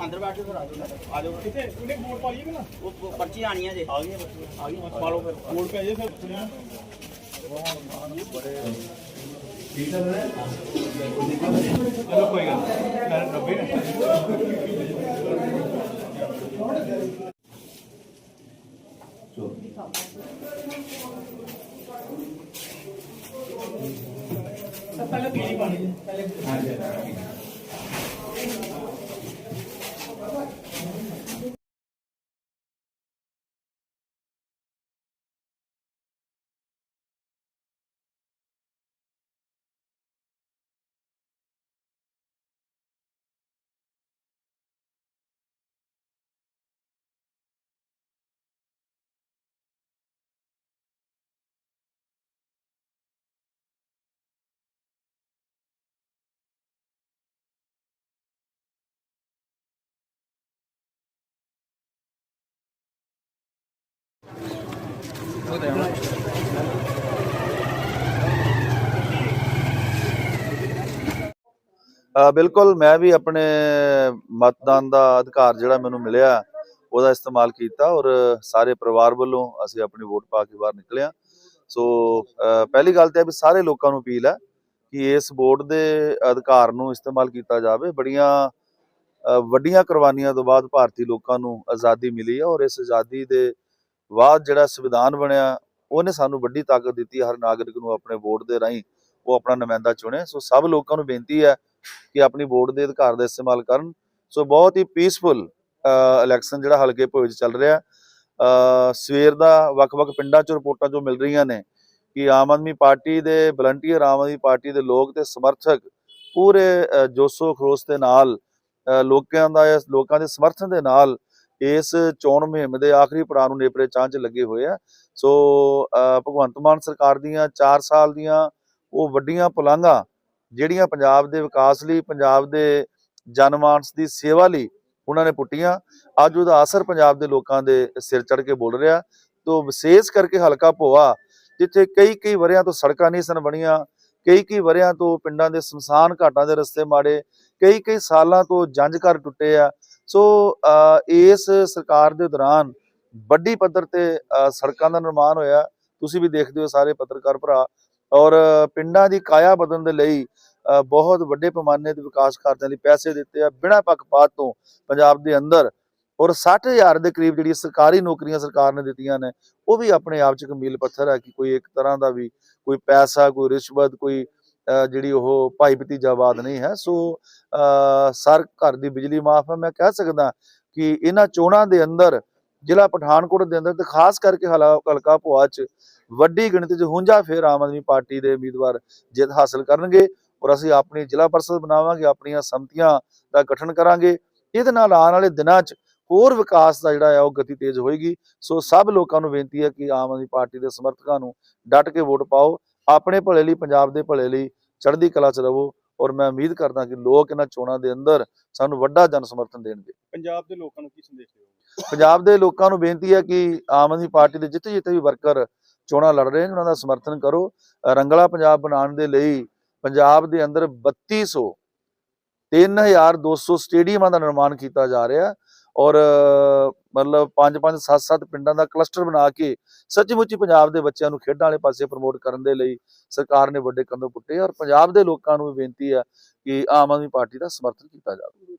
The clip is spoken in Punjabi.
ਅੰਦਰ ਬੈਠ ਕੇ ਫਿਰ ਆ ਜਾਓ ਆ ਜਾਓ ਕਿੱਥੇ ਉਹਨੇ ਵੋਟ ਪਾ ਲਈ ਕਿ ਨਾ ਉਹ ਪ- ਪਰਚੀ ਆਣੀ ਹੈ ਜੇ ਆ ਗਈ ਆ ਗਈ ਪਾ ਲਓ ਫਿਰ ਵੋਟ ਪੈ ਜੇ ਫਿਰ ਸੁਣਿਆ ਚਲੋ। ਪਹਿਲੇ ਪੀਲੀ ਪਾਣੀ ਪਹਿਲੇ ਅ, ਬਿਲਕੁਲ, ਮੈਂ ਵੀ ਆਪਣੇ ਮਤਦਾਨ ਦਾ ਅਧਿਕਾਰ ਜਿਹੜਾ ਮੈਨੂੰ ਮਿਲਿਆ, ਉਹਦਾ ਇਸਤੇਮਾਲ ਕੀਤਾ ਔਰ ਸਾਰੇ ਪਰਿਵਾਰ ਵੱਲੋਂ ਅਸੀਂ ਆਪਣੀ ਵੋਟ ਪਾ ਕੇ ਬਾਹਰ ਨਿਕਲਿਆ ਸੋ ਪਹਿਲੀ ਗੱਲ ਤਾਂ ਇਹ ਵੀ ਸਾਰੇ ਲੋਕਾਂ ਨੂੰ ਅਪੀਲ ਹੈ ਕਿ ਇਸ ਵੋਟ ਦੇ ਅਧਿਕਾਰ ਨੂੰ ਇਸਤੇਮਾਲ ਕੀਤਾ ਜਾਵੇ। ਬੜੀਆਂ ਵੱਡੀਆਂ ਕੁਰਬਾਨੀਆਂ ਤੋਂ ਬਾਅਦ ਭਾਰਤੀ ਲੋਕਾਂ ਨੂੰ ਆਜ਼ਾਦੀ ਮਿਲੀ ਹੈ ਔਰ ਇਸ ਆਜ਼ਾਦੀ ਦੇ ਬਾਅਦ ਜਿਹੜਾ ਸੰਵਿਧਾਨ ਬਣਿਆ, ਉਹਨੇ ਸਾਨੂੰ ਵੱਡੀ ਤਾਕਤ ਦਿੱਤੀ, ਹਰ ਨਾਗਰਿਕ ਨੂੰ ਆਪਣੇ ਵੋਟ ਦੇ ਰਾਹੀਂ ਉਹ ਆਪਣਾ ਨੁਮਾਇੰਦਾ ਚੁਣੇ। ਸੋ ਸਭ ਲੋਕਾਂ ਨੂੰ ਬੇਨਤੀ ਹੈ ਕਿ ਆਪਣੀ ਵੋਟ ਦੇ ਅਧਿਕਾਰ ਦਾ ਇਸਤੇਮਾਲ ਕਰਨ। ਸੋ ਬਹੁਤ ਹੀ ਪੀਸਫੁਲ ਇਲੈਕਸ਼ਨ ਜਿਹੜਾ ਹਲਕੇ ਭੋਜ ਚੱਲ ਰਿਹਾ। ਸਵੇਰ ਦਾ ਵੱਖ-ਵੱਖ ਪਿੰਡਾਂ 'ਚ ਰਿਪੋਰਟਾਂ ਜੋ ਮਿਲ ਰਹੀਆਂ ਨੇ ਕਿ ਆਮ ਆਦਮੀ ਪਾਰਟੀ ਦੇ ਵਲੰਟੀਅਰ ਆਮ ਆਦਮੀ ਪਾਰਟੀ ਦੇ ਲੋਕ ਤੇ ਸਮਰਥਕ ਪੂਰੇ ਜੋਸ਼ੋ ਖਰੋਸ਼ ਦੇ ਨਾਲ ਲੋਕਾਂ ਦਾ ਲੋਕਾਂ ਦੇ ਸਮਰਥਨ ਦੇ ਨਾਲ ਇਸ ਚੋਣ ਮੁਹਿੰਮ ਦੇ ਆਖਰੀ ਪੜਾਅ ਨੂੰ ਨੇਪਰੇ ਚਾਹ 'ਚ ਲੱਗੇ ਹੋਏ ਆ। ਸੋ ਭਗਵੰਤ ਮਾਨ ਸਰਕਾਰ ਦੀਆਂ 4 ਸਾਲ ਦੀਆਂ ਉਹ ਵੱਡੀਆਂ ਪੁਲਾਂਘਾਂ, ਜਿਹੜੀਆਂ ਪੰਜਾਬ ਦੇ ਵਿਕਾਸ ਲਈ, ਪੰਜਾਬ ਦੇ ਜਨਮਾਨਸ ਦੀ ਸੇਵਾ ਲਈ ਉਹਨਾਂ ਨੇ ਪੁੱਟੀਆਂ, ਅੱਜ ਉਹਦਾ ਅਸਰ ਪੰਜਾਬ ਦੇ ਲੋਕਾਂ ਦੇ ਸਿਰ ਚੜ ਕੇ ਬੋਲ ਰਿਹਾ। ਤੋਂ ਵਿਸ਼ੇਸ਼ ਕਰਕੇ ਹਲਕਾ ਭੋਆ, ਜਿੱਥੇ ਕਈ ਕਈ ਵਰਿਆਂ ਤੋਂ ਸੜਕਾਂ ਨਹੀਂ ਸਨ ਬਣੀਆਂ ਕਈ ਕਈ ਵਰਿਆਂ ਤੋਂ ਪਿੰਡਾਂ ਦੇ ਸ਼ਮਸ਼ਾਨ ਘਾਟਾਂ ਦੇ ਰਸਤੇ ਮਾੜੇ ਕਈ ਕਈ ਸਾਲਾਂ ਤੋਂ ਜੰਜ ਘਰ ਟੁੱਟੇ ਆ ਸੋ ਇਸ ਸਰਕਾਰ ਦੇ ਦੌਰਾਨ ਵੱਡੀ ਪੱਧਰ ਤੇ ਸੜਕਾਂ ਦਾ ਨਿਰਮਾਣ ਹੋਇਆ। ਤੁਸੀਂ ਵੀ ਦੇਖਦੇ ਹੋ ਸਾਰੇ ਪੱਤਰਕਾਰ ਭਰਾ। ਔਰ ਪਿੰਡਾਂ ਦੀ ਕਾਇਆ ਬਦਲਣ ਦੇ ਲਈ ਬਹੁਤ ਵੱਡੇ ਪੈਮਾਨੇ ਤੇ ਵਿਕਾਸ ਕਾਰਜਾਂ ਲਈ ਪੈਸੇ ਦਿੱਤੇ ਆ। ਬਿਨਾਂ ਪੱਖਪਾਤ ਤੋਂ ਪੰਜਾਬ ਦੇ ਅੰਦਰ ਔਰ 60000 ਦੇ ਕਰੀਬ ਜਿਹੜੀ ਸਰਕਾਰੀ ਨੌਕਰੀਆਂ ਸਰਕਾਰ ਨੇ ਦਿੱਤੀਆਂ ਨੇ, ਉਹ ਵੀ ਆਪਣੇ ਆਪ ਚ ਇੱਕ ਮੀਲ ਪੱਥਰ ਹੈ ਕਿ ਕੋਈ ਇੱਕ ਤਰ੍ਹਾਂ ਦਾ ਵੀ ਕੋਈ ਪੈਸਾ, ਕੋਈ ਰਿਸ਼ਵਤ, ਕੋਈ ਜਿਹੜੀ ਉਹ ਭਾਈ ਭਤੀਜਾਵਾਦ ਨਹੀਂ ਹੈ, ਸੋ ਸਰ, ਘਰ ਦੀ ਬਿਜਲੀ ਮਾਫ ਹੈ, ਮੈਂ ਕਹਿ ਸਕਦਾ ਕਿ ਇਹਨਾਂ ਚੋਣਾਂ ਦੇ ਅੰਦਰ, ਜ਼ਿਲ੍ਹਾ ਪਠਾਨਕੋਟ ਦੇ ਅੰਦਰ ਤੇ ਖਾਸ ਕਰਕੇ ਹਲਾ- ਹਲਕਾ ਭੁਆ ਚ ਵੱਡੀ ਗਿਣਤੀ 'ਚ ਹੁੰਜਾ ਫੇਰ ਆਮ ਆਦਮੀ ਪਾਰਟੀ ਦੇ ਉਮੀਦਵਾਰ ਜਿੱਤ ਹਾਸਲ ਕਰਨਗੇ ਔਰ ਅਸੀਂ ਆਪਣੀ ਜ਼ਿਲ੍ਹਾ ਪਰਿਸ਼ਦ ਬਣਾਵਾਂਗੇ, ਆਪਣੀਆਂ ਸਮਤੀਆਂ ਦਾ ਗਠਨ ਕਰਾਂਗੇ। ਇਹਦੇ ਨਾਲ ਆਉਣ ਵਾਲੇ ਦਿਨਾਂ 'ਚ ਹੋਰ ਵਿਕਾਸ ਦਾ ਜਿਹੜਾ ਆ ਉਹ ਗਤੀ ਤੇਜ਼ ਹੋਏਗੀ। ਸੋ ਸਭ ਲੋਕਾਂ ਨੂੰ ਬੇਨਤੀ ਹੈ ਕਿ ਆਮ ਆਦਮੀ ਪਾਰਟੀ ਦੇ ਸਮਰਥਕਾਂ ਨੂੰ ਡਟ ਕੇ ਵੋਟ ਪਾਓ। ਆਪਣੇ ਭਲੇ ਲਈ, ਪੰਜਾਬ ਦੇ ਭਲੇ ਲਈ ਚੜ੍ਹਦੀ ਕਲਾ 'ਚ ਰਹੋ ਔਰ ਮੈਂ ਉਮੀਦ ਕਰਦਾ ਕਿ ਲੋਕ ਇਹਨਾਂ ਚੋਣਾਂ ਦੇ ਅੰਦਰ ਸਾਨੂੰ ਵੱਡਾ ਜਨ ਸਮਰਥਨ ਦੇਣਗੇ। ਪੰਜਾਬ ਦੇ ਲੋਕਾਂ ਨੂੰ ਕੀ ਸੰਦੇਸ਼ ਦਿਓ ਪੰਜਾਬ ਦੇ ਲੋਕਾਂ ਨੂੰ ਬੇਨਤੀ ਹੈ ਕਿ ਆਮ ਆਦਮੀ ਪਾਰਟੀ ਦੇ ਜਿੱਥੇ ਜਿੱਥੇ ਵੀ ਵਰਕਰ ਚੋਣਾਂ ਲੜ ਰਹੇ ਨੇ ਉਹਨਾਂ ਦਾ ਸਮਰਥਨ ਕਰੋ। ਰੰਗਲਾ ਪੰਜਾਬ ਬਣਾਉਣ ਦੇ ਲਈ ਪੰਜਾਬ ਦੇ ਅੰਦਰ 3200 3200 ਸਟੇਡੀਅਮਾਂ ਦਾ ਨਿਰਮਾਣ ਕੀਤਾ ਜਾ ਰਿਹਾ ਔਰ ਮਤਲਬ 5-5 7-7 ਪਿੰਡਾਂ ਦਾ ਕਲਸਟਰ ਬਣਾ ਕੇ ਸੱਚਮੁੱਚ ਹੀ ਪੰਜਾਬ ਦੇ ਬੱਚਿਆਂ ਨੂੰ ਖੇਡਾਂ ਵਾਲੇ ਪਾਸੇ ਪ੍ਰਮੋਟ ਕਰਨ ਦੇ ਲਈ ਸਰਕਾਰ ਨੇ ਵੱਡੇ ਕਦਮ ਪੁੱਟੇ ਔਰ ਪੰਜਾਬ ਦੇ ਲੋਕਾਂ ਨੂੰ ਵੀ ਬੇਨਤੀ ਆ ਕਿ ਆਮ ਆਦਮੀ ਪਾਰਟੀ ਦਾ ਸਮਰਥਨ ਕੀਤਾ ਜਾਵੇ।